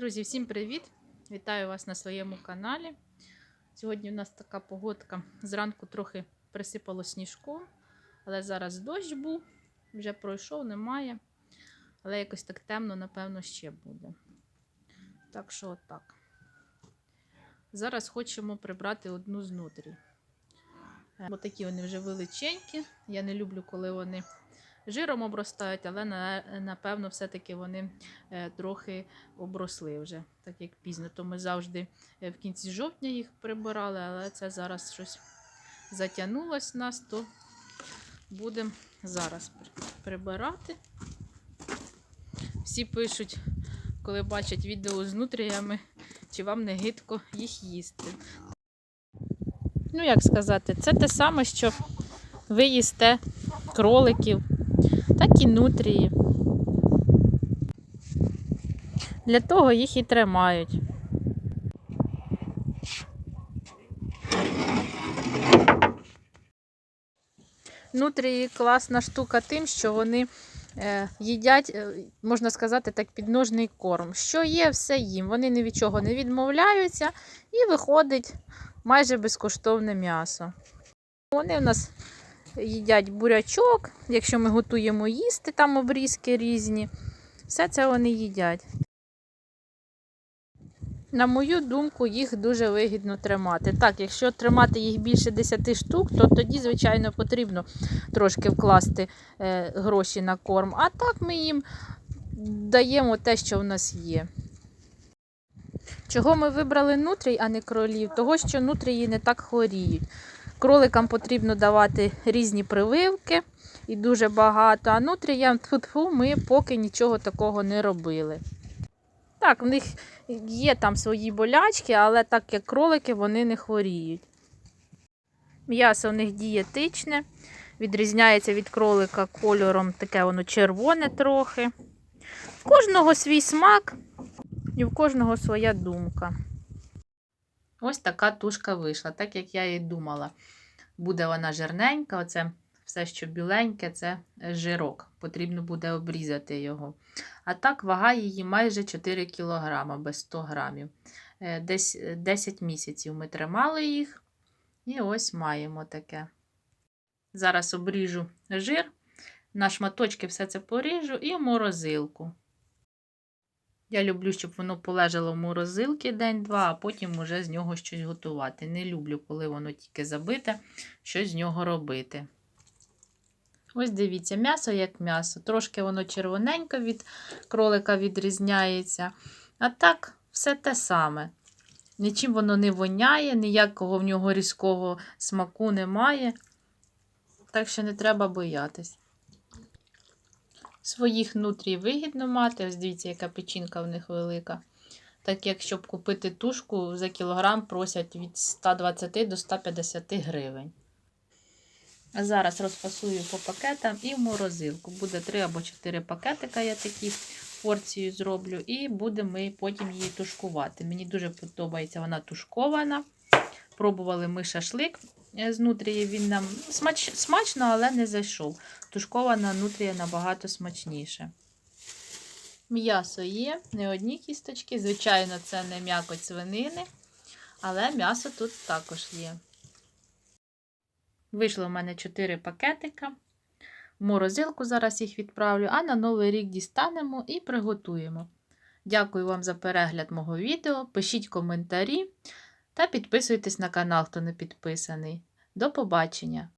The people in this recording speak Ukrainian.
Друзі, всім привіт! Вітаю вас на своєму каналі. Сьогодні у нас така погодка. Зранку трохи присипало сніжком, але зараз дощ був, вже пройшов, немає. Але якось так темно, напевно, ще буде. Так що отак. Зараз хочемо прибрати одну з нутрій. Е, Бо такі вони вже величенькі. Я не люблю, коли вони жиром обростають, але напевно, все-таки вони е, трохи обросли вже, так як пізно. То ми завжди е, в кінці жовтня їх прибирали, але це зараз щось затягнулось нас, то будемо зараз прибирати. Всі пишуть, коли бачать відео з нутріями, чи вам не гидко їх їсти. Ну, як сказати, це те саме, що ви їсте кроликів, так і нутрії. Для того їх і тримають. Нутрії класна штука тим, що вони е, їдять, е, можна сказати, так, підножний корм. Що є, все їм. Вони ні від чого не відмовляються і виходить майже безкоштовне м'ясо. Вони в нас їдять бурячок, якщо ми готуємо їсти, там обрізки різні. Все це вони їдять. На мою думку, їх дуже вигідно тримати. Так, якщо тримати їх більше 10 штук, то тоді, звичайно, потрібно трошки вкласти е, гроші на корм. А так ми їм даємо те, що в нас є. Чого ми вибрали нутрій, а не кролів? Того, що нутрії не так хворіють. Кроликам потрібно давати різні прививки і дуже багато, а нутріям ми поки нічого такого не робили. Так, в них є там свої болячки, але так як кролики, вони не хворіють. М'ясо в них дієтичне, відрізняється від кролика кольором, таке воно червоне трохи. В кожного свій смак і в кожного своя думка. Ось така тушка вийшла, так як я і думала. Буде вона жирненька, оце все, що біленьке, це жирок. Потрібно буде обрізати його. А так вага її майже 4 кг без 100 грамів. Е, Десь 10 місяців ми тримали їх. І ось маємо таке. Зараз обріжу жир, на шматочки все це поріжу і морозилку. Я люблю, щоб воно полежало в морозилці день-два, а потім уже з нього щось готувати. Не люблю, коли воно тільки забите, щось з нього робити. Ось дивіться, м'ясо як м'ясо. Трошки воно червоненько від кролика відрізняється. А так, все те саме. Нічим воно не воняє, ніякого в нього різкого смаку немає. Так що не треба боятись. Своїх нутрій вигідно мати. Ось дивіться, яка печінка в них велика. Так як, щоб купити тушку за кілограм просять від 120 до 150 гривень. А зараз розфасую по пакетам і в морозилку. Буде 3 або 4 пакетика, я такі порцію зроблю, і будемо ми потім її тушкувати. Мені дуже подобається вона тушкована. Пробували ми шашлик з нутрії. Він нам смач... смачно, але не зайшов. Тушкована нутрія набагато смачніше. М'ясо є, не одні кісточки. Звичайно, це не м'якоть свинини, але м'ясо тут також є. Вийшло в мене 4 пакетика. В морозилку зараз їх відправлю, а на новий рік дістанемо і приготуємо. Дякую вам за перегляд мого відео. Пишіть коментарі та підписуйтесь на канал, хто не підписаний. До побачення!